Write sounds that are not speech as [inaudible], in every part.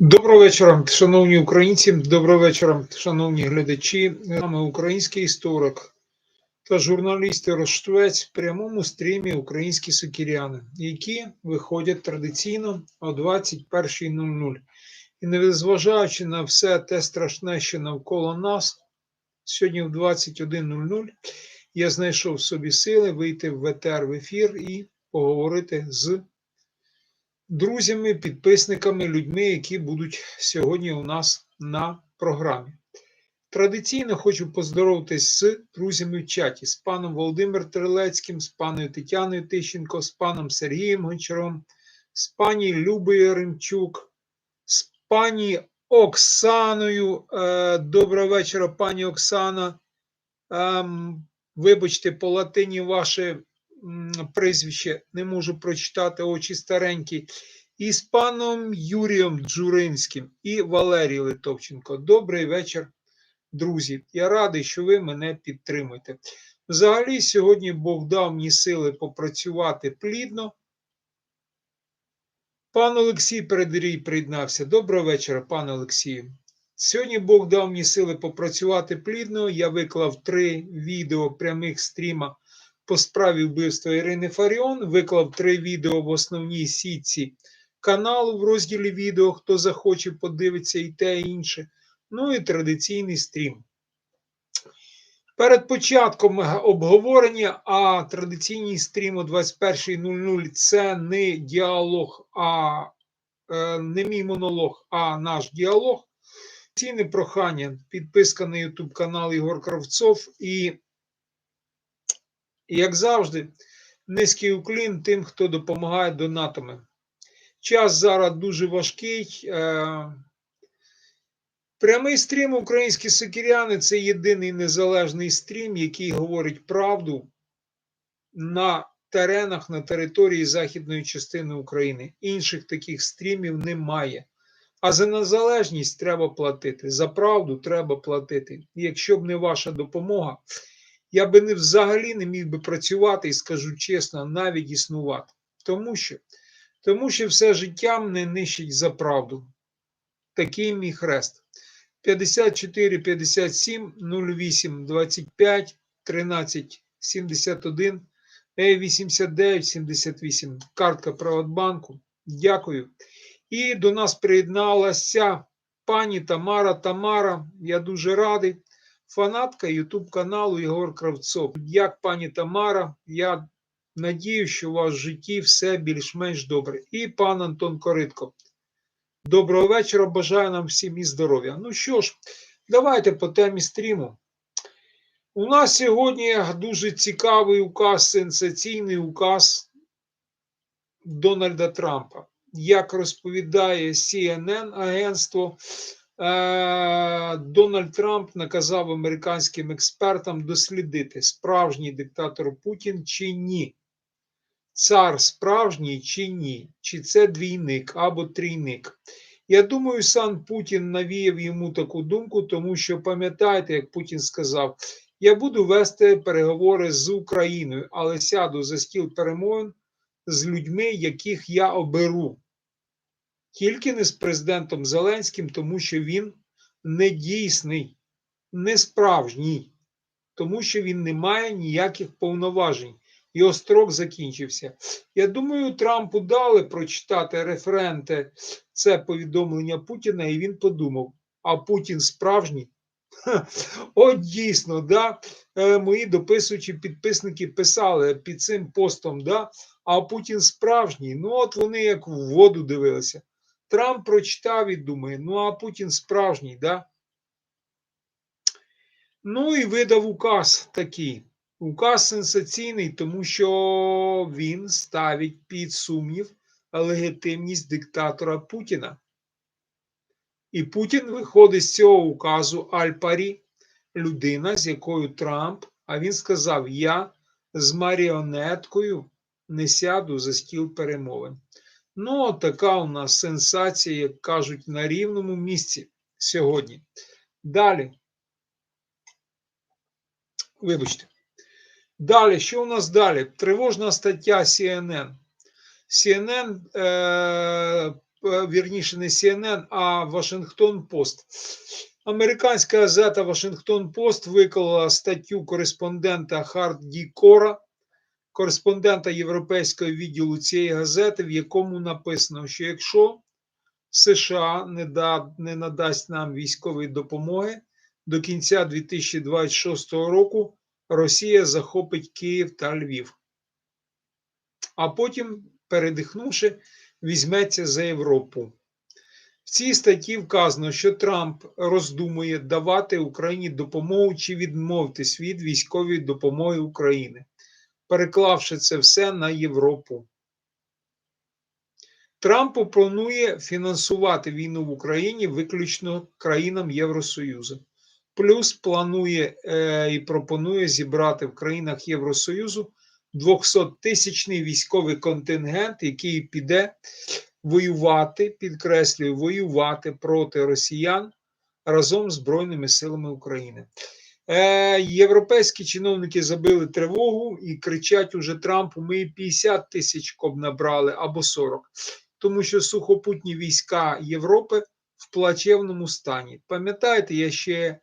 Доброго вечора, шановні українці. Доброго вечора, шановні глядачі. З нами український історик та журналіст Роштвець в прямому стрімі Українські сокіряни, які виходять традиційно о 21.00. І незважаючи на все те страшне, що навколо нас, сьогодні в 21.00 я знайшов собі сили вийти в ВТР в ефір і поговорити з друзями, підписниками, людьми, які будуть сьогодні у нас на програмі. Традиційно хочу поздороватись з друзями в чаті, з паном Володимиром Трилецьким, з паною Тетяною Тищенко, з паном Сергієм Гончаром, з пані Любою Яремчук, з пані Оксаною. Е, Доброго вечора, пані Оксана. Ем, Вибачте, по латині ваше м, прізвище не можу прочитати очі старенькі. І з паном Юрієм Джуринським і Валерій Литовченко. Добрий вечір, друзі. Я радий, що ви мене підтримуєте. Взагалі, сьогодні Бог дав мені сили попрацювати плідно. Пан Олексій Передрій приєднався. Доброго вечора, пане Олексію. Сьогодні Бог дав мені сили попрацювати плідно. Я виклав три відео прямих стріма по справі вбивства Ірини Фаріон. Виклав три відео в основній сітці каналу в розділі відео. Хто захоче, подивиться і те, і інше. Ну і традиційний стрім. Перед початком обговорення, а традиційний стрім о 21.00 це не діалог, а е, не мій монолог, а наш діалог. Ціни прохання, підписка на YouTube канал Ігор Кравцов і, як завжди, низький уклін тим, хто допомагає донатами. Час зараз дуже важкий. Е, Прямий стрім Українські сокіряни це єдиний незалежний стрім, який говорить правду на теренах на території західної частини України. Інших таких стрімів немає. А за незалежність треба платити, за правду треба платити. І якщо б не ваша допомога, я би не взагалі не міг би працювати і скажу чесно, навіть існувати. Тому що, тому що все життя мене нищить за правду. Такий мій хрест. 54 57 08 25 13 71 89 78. Картка Приватбанку. Дякую. І до нас приєдналася пані Тамара Тамара. Я дуже радий. Фанатка Ютуб каналу Єгор Кравцов. Як пані Тамара, я надію, що у вас в житті все більш-менш добре. І пан Антон Коритко. Доброго вечора, бажаю нам всім і здоров'я. Ну що ж, давайте по темі стріму. У нас сьогодні дуже цікавий указ, сенсаційний указ Дональда Трампа. Як розповідає CNN агентство, Дональд Трамп наказав американським експертам дослідити, справжній диктатор Путін чи ні. Цар справжній чи ні, чи це двійник або трійник. Я думаю, сам Путін навіяв йому таку думку, тому що пам'ятаєте, як Путін сказав: я буду вести переговори з Україною, але сяду за стіл перемовин з людьми, яких я оберу. Тільки не з президентом Зеленським, тому що він не дійсний, не справжній, тому що він не має ніяких повноважень. Його строк закінчився. Я думаю, Трампу дали прочитати референти це повідомлення Путіна, і він подумав: а Путін справжній? [laughs] От дійсно, да, е, мої дописуючі підписники писали під цим постом, да, а Путін справжній. Ну, от вони як в воду дивилися. Трамп прочитав і думає: ну, а Путін справжній, да? Ну і видав указ такий. Указ сенсаційний, тому що він ставить під сумнів легітимність диктатора Путіна. І Путін виходить з цього указу Альпарі, людина, з якою Трамп, а він сказав: Я з маріонеткою не сяду за стіл перемовин. Ну, така у нас сенсація, як кажуть, на рівному місці сьогодні. Далі. Вибачте. Далі, що у нас далі? Тривожна стаття CNN. CNN е, е, вірніше не CNN, а Вашингтон Пост. Американська газета Вашингтон Пост виклала статтю кореспондента Харді Кора, кореспондента європейського відділу цієї газети, в якому написано, що якщо США не, да, не надасть нам військової допомоги до кінця 2026 року, Росія захопить Київ та Львів. А потім, передихнувши, візьметься за Європу. В цій статті вказано, що Трамп роздумує давати Україні допомогу чи відмовитись від військової допомоги України, переклавши це все на Європу. Трамп пропонує фінансувати війну в Україні виключно країнам Євросоюзу. Плюс планує е, і пропонує зібрати в країнах Євросоюзу 200-тисячний військовий контингент, який піде воювати, підкреслюю, воювати проти росіян разом з Збройними силами України. Е, Європейські чиновники забили тривогу і кричать уже Трампу: ми 50 тисяч коб набрали або 40, тому що сухопутні війська Європи в плачевному стані. Пам'ятаєте, я ще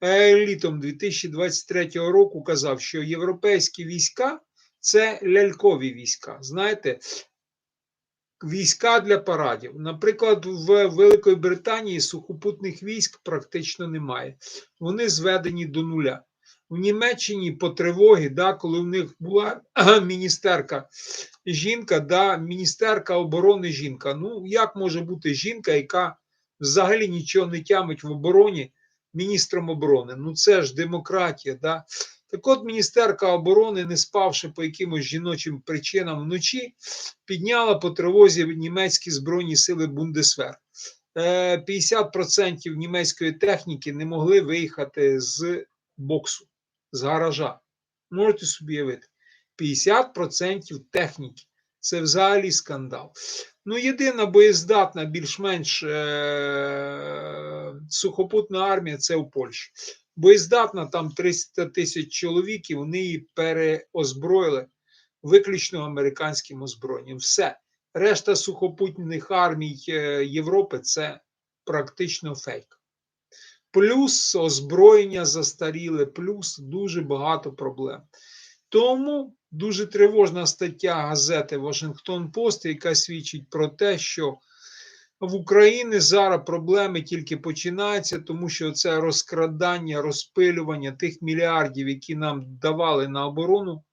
е, літом 2023 року казав, що європейські війська це лялькові війська. Знаєте, війська для парадів. Наприклад, в Великої Британії сухопутних військ практично немає. Вони зведені до нуля. В Німеччині по тривогі, да, коли в них була [clears throat] міністерка жінка, да, міністерка оборони жінка. Ну, як може бути жінка, яка взагалі нічого не тямить в обороні міністром оборони? Ну це ж демократія. Да? Так от міністерка оборони, не спавши по якимось жіночим причинам вночі, підняла по тривозі німецькі збройні сили Бундесвер. 50% німецької техніки не могли виїхати з боксу, з гаража. Можете собі уявити. 50% техніки. Це взагалі скандал. Ну, єдина боєздатна, більш-менш е- сухопутна армія це у Польщі. Боєздатна там 300 тисяч чоловік, і вони її переозброїли виключно американським озброєнням. Все. Решта сухопутних армій е, Європи це практично фейк. Плюс озброєння застаріле, плюс дуже багато проблем. Тому дуже тривожна стаття газети Вашингтон Пост, яка свідчить про те, що в Україні зараз проблеми тільки починаються, тому що це розкрадання, розпилювання тих мільярдів, які нам давали на оборону,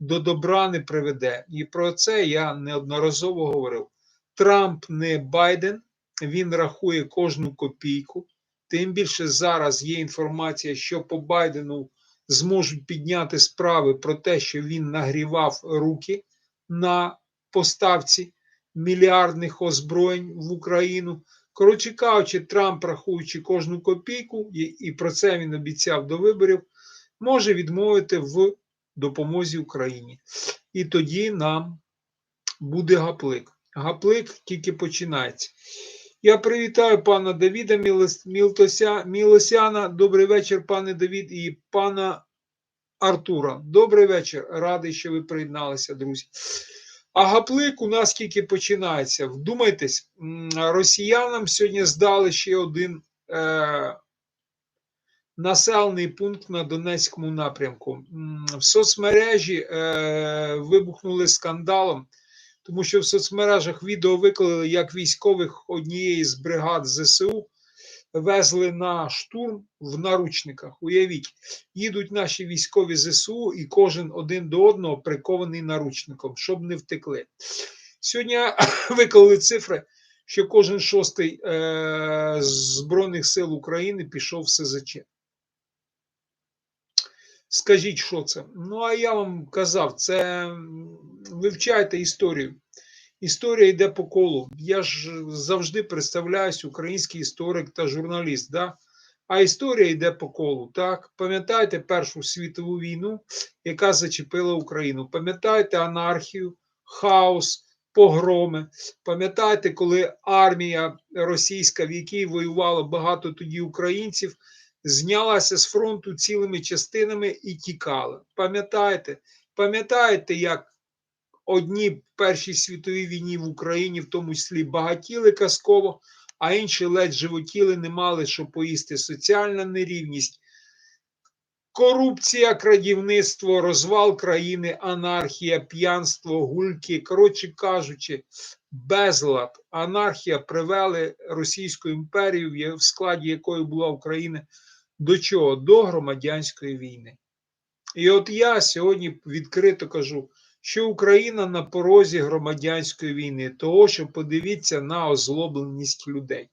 до добра не приведе. І про це я неодноразово говорив. Трамп не Байден, він рахує кожну копійку. Тим більше зараз є інформація, що по Байдену зможуть підняти справи про те, що він нагрівав руки на поставці мільярдних озброєнь в Україну. Коротше кажучи, Трамп, рахуючи кожну копійку, і, про це він обіцяв до виборів, може відмовити в допомозі Україні. І тоді нам буде гаплик. Гаплик тільки починається. Я привітаю пана Давіда Мілтося, Мілосяна. Добрий вечір, пане Давід, і пана Артура. Добрий вечір. Радий, що ви приєдналися, друзі. А гаплик у нас тільки починається. Вдумайтесь, росіянам сьогодні здали ще один е, населений пункт на Донецькому напрямку. В соцмережі е, вибухнули скандалом, тому що в соцмережах відео виклали, як військових однієї з бригад ЗСУ везли на штурм в наручниках. Уявіть, їдуть наші військові ЗСУ, і кожен один до одного прикований наручником, щоб не втекли. Сьогодні [coughs] виклали цифри, що кожен шостий е, Збройних сил України пішов в СЗЧ. Скажіть, що це? Ну, а я вам казав, це вивчайте історію. Історія йде по колу. Я ж завжди представляюсь український історик та журналіст. Да? А історія йде по колу. Так, пам'ятаєте Першу світову війну, яка зачепила Україну? Пам'ятаєте анархію, хаос, погроми? Пам'ятаєте, коли армія російська, в якій воювало багато тоді українців, знялася з фронту цілими частинами і тікала? Пам'ятаєте? Пам'ятаєте, як одні Першій світовій війні в Україні, в тому числі багатіли казково, а інші ледь животіли, не мали що поїсти. Соціальна нерівність, корупція, крадівництво, розвал країни, анархія, п'янство, гульки. Коротше кажучи, безлад, анархія привели Російську імперію, в складі якої була Україна, до чого? До громадянської війни. І от я сьогодні відкрито кажу, що Україна на порозі громадянської війни, того, що подивіться на озлобленість людей.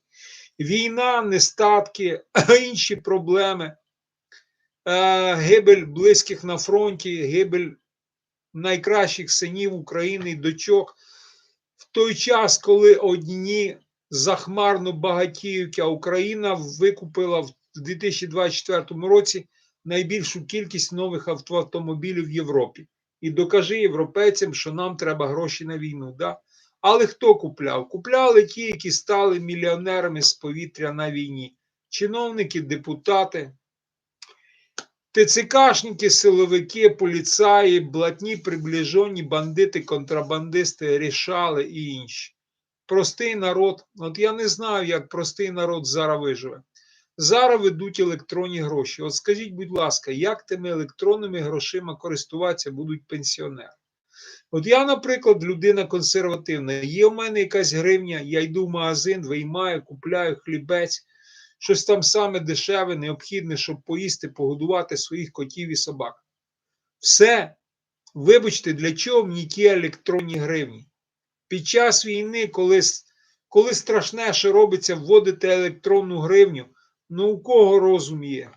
Війна, нестатки, [clears throat] інші проблеми, е, гибель близьких на фронті, гибель найкращих синів України і дочок. В той час, коли одні захмарно багатіють, а Україна викупила в 2024 році найбільшу кількість нових автомобілів в Європі. І докажи європейцям, що нам треба гроші на війну. Да? Але хто купляв? Купляли ті, які стали мільйонерами з повітря на війні. Чиновники, депутати, ТЦКшники, силовики, поліцаї, блатні, приближені, бандити, контрабандисти, рішали і інші. Простий народ, от я не знаю, як простий народ зараз виживе. Зараз ведуть електронні гроші. От скажіть, будь ласка, як тими електронними грошима користуватися будуть пенсіонери? От я, наприклад, людина консервативна. Є в мене якась гривня, я йду в магазин, виймаю, купляю хлібець, щось там саме дешеве, необхідне, щоб поїсти, погодувати своїх котів і собак. Все. Вибачте, для чого мені ті електронні гривні? Під час війни, коли, коли страшне, що робиться, вводити електронну гривню, ну у кого розум є?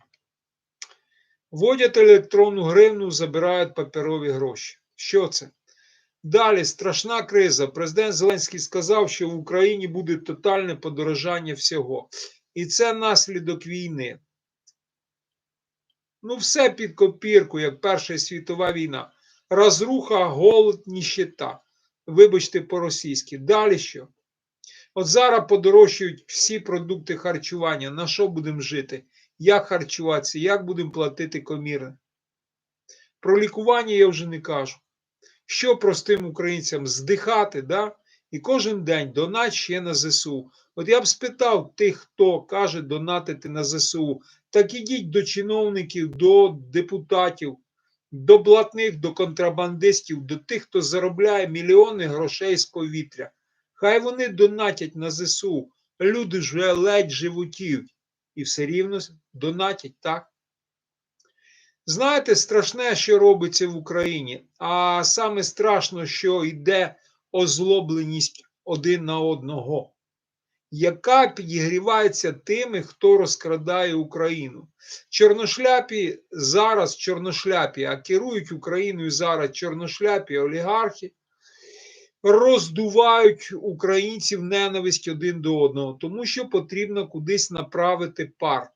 Вводять електронну гривну, забирають паперові гроші. Що це? Далі страшна криза. Президент Зеленський сказав, що в Україні буде тотальне подорожання всього. І це наслідок війни. Ну, все під копірку, як Перша світова війна. Розруха, голод, ніщета. Вибачте по-російськи. Далі що? От зараз подорожчують всі продукти харчування. На що будемо жити? Як харчуватися, як будемо платити коміри? Про лікування я вже не кажу. Що простим українцям здихати, да? і кожен день донать ще на ЗСУ. От я б спитав тих, хто каже донатити на ЗСУ, так ідіть до чиновників, до депутатів, до блатних, до контрабандистів, до тих, хто заробляє мільйони грошей з повітря. Хай вони донатять на ЗСУ. Люди вже ледь животіють і все рівно донатять, так? Знаєте, страшне, що робиться в Україні, а саме страшно, що йде озлобленість один на одного, яка підігрівається тими, хто розкрадає Україну. Чорношляпі зараз чорношляпі, а керують Україною зараз чорношляпі олігархи, роздувають українців ненависть один до одного, тому що потрібно кудись направити пар.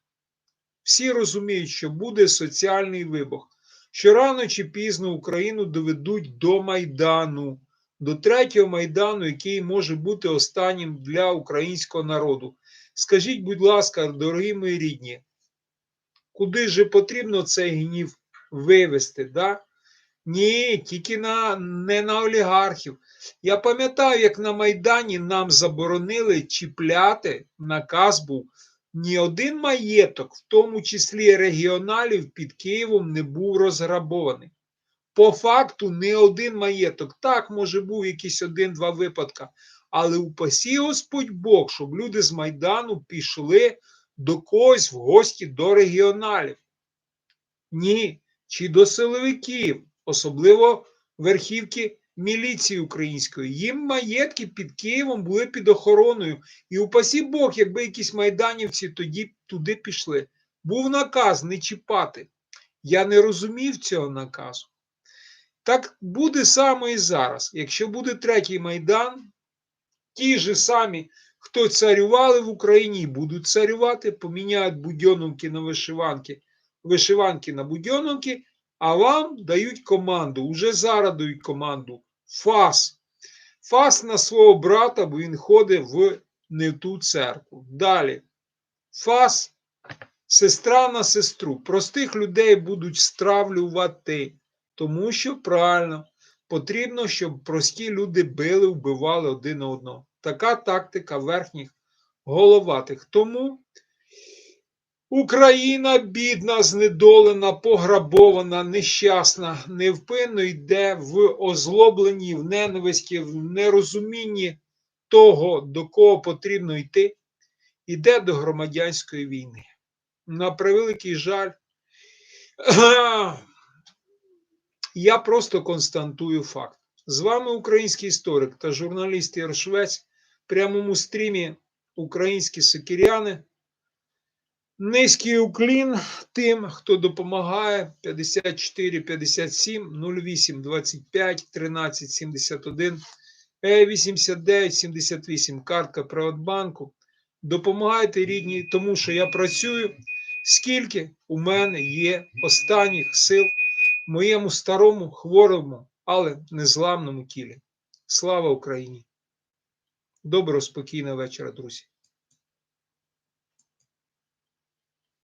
Всі розуміють, що буде соціальний вибух, що рано чи пізно Україну доведуть до Майдану, до третього Майдану, який може бути останнім для українського народу. Скажіть, будь ласка, дорогі мої рідні, куди же потрібно цей гнів вивести? Да? Ні, тільки на, не на олігархів. Я пам'ятаю, як на Майдані нам заборонили чіпляти, наказ був, ні один маєток, в тому числі регіоналів, під Києвом не був розграбований. По факту, не один маєток. Так, може, був якийсь один-два випадка. Але упасі Господь Бог, щоб люди з Майдану пішли до когось в гості до регіоналів. Ні, чи до силовиків, особливо верхівки міліції української. Їм маєтки під Києвом були під охороною. І упасі Бог, якби якісь майданівці тоді туди пішли. Був наказ не чіпати. Я не розумів цього наказу. Так буде саме і зараз. Якщо буде третій майдан, ті ж самі, хто царювали в Україні, будуть царювати, поміняють будьоновки на вишиванки, вишиванки на будьоновки, а вам дають команду. Уже зараз дають команду. Фас. Фас на свого брата, бо він ходить в не ту церкву. Далі. Фас, сестра на сестру. Простих людей будуть стравлювати, тому що правильно, потрібно, щоб прості люди били, вбивали один одного. Така тактика верхніх головатих. Тому Україна бідна, знедолена, пограбована, нещасна, невпинно йде в озлобленні, в ненависті, в нерозумінні того, до кого потрібно йти, іде до громадянської війни. На превеликий жаль, [clears throat] я просто констатую факт. З вами український історик та журналіст Ігор Швець в прямому стрімі Українські сокиряни. Низький уклін тим, хто допомагає 54 57 08 25 13 71 89 78 картка Приватбанку. Допомагайте рідні, тому що я працюю, скільки у мене є останніх сил моєму старому, хворому, але незламному тілі. Слава Україні! Доброго, спокійного вечора, друзі!